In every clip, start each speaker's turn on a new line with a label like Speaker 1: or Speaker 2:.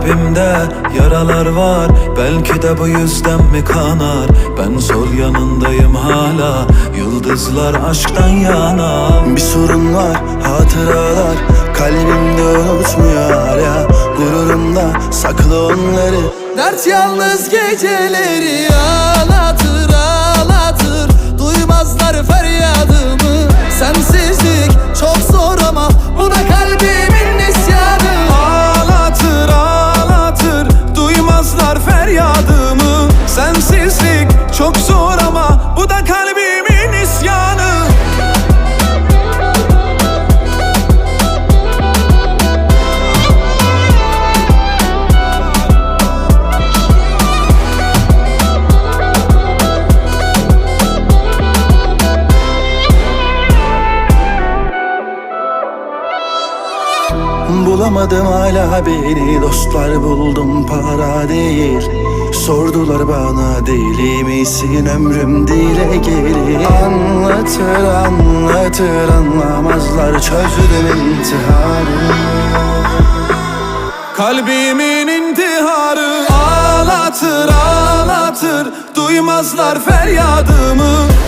Speaker 1: Kalbimde yaralar var. Belki de bu yüzden mi kanar? Ben sol yanındayım hala. Yıldızlar aşktan yana.
Speaker 2: Bir sorun var hatıralar. Kalbimde unutmuyor hala Gururumda saklı onları.
Speaker 3: Dert yalnız geceleri ağlatır
Speaker 2: Bulamadım hala beni Dostlar buldum para değil. Sordular bana deli misin? Ömrüm dile gelir. Anlatır anlatır anlamazlar. Çözdüm intiharı.
Speaker 1: Kalbimin intiharı ağlatır ağlatır. Duymazlar feryadımı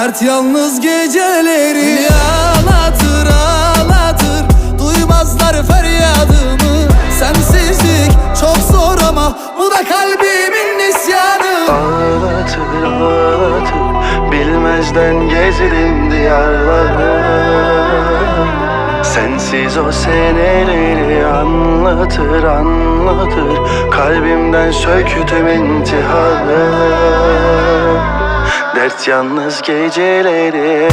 Speaker 3: Dert yalnız geceleri. Ağlatır ağlatır Duymazlar feryadımı. Sensizlik çok zor ama Bu da kalbimin isyanı.
Speaker 2: Ağlatır ağlatır Bilmezden gezerim diyarları. Sensiz o seneleri anlatır anlatır. Kalbimden söktüm intiharı Dert yalnız geceleri